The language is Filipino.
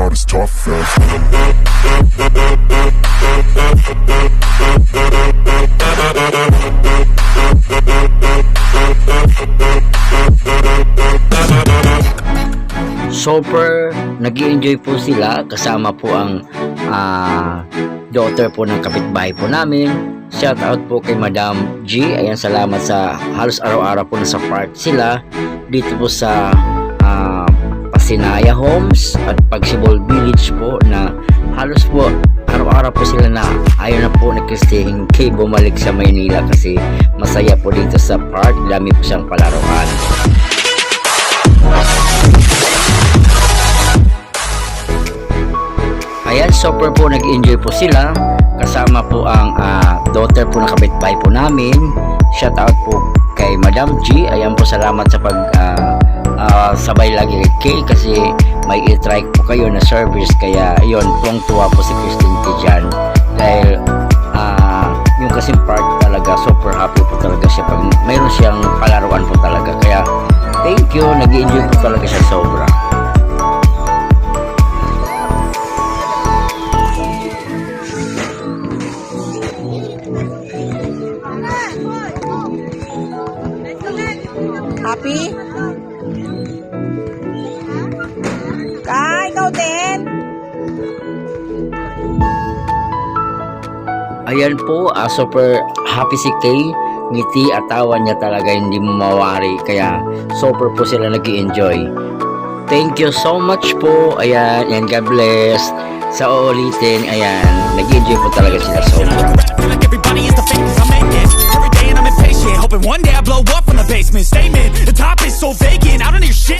not as tough super nag enjoy po sila. Kasama po ang ah, daughter po ng kapitbahay po namin. Shout out po kay Madam G. Ayan salamat sa halos araw-araw po nasa park sila dito po sa Pasinaya Homes at Pagsibol Village po na halos po araw-araw po sila na ayaw na po ni Christine kay bumalik sa Maynila kasi masaya po dito sa park dami po siyang palaruan Ayan, super po nag-enjoy po sila. Kasama po ang ah, daughter po ng kapitbahay po namin. Shout out po kay Madam G. Ayan po, salamat sa pag ah, ah, sabay lagi kay kasi may i-try po kayo na service. Kaya yun, tuwang-tuwa po si Christine Tijan. Dahil ah, yung kasing part talaga, super happy po talaga siya pag mayroon siyang palaruan po talaga. Kaya thank you, nag-enjoy po talaga siya sobra. Happy? Kay, ikaw din. Ayan po, ah, super happy si Kay. Ngiti at tawa niya talaga hindi mo mawari. Kaya super po sila nag enjoy Thank you so much po. Ayan, and God bless. Sa uulitin, ayan, nag enjoy po talaga sila sobra. Feel up from the basement. Statement, the top is so vacant. I don't hear shit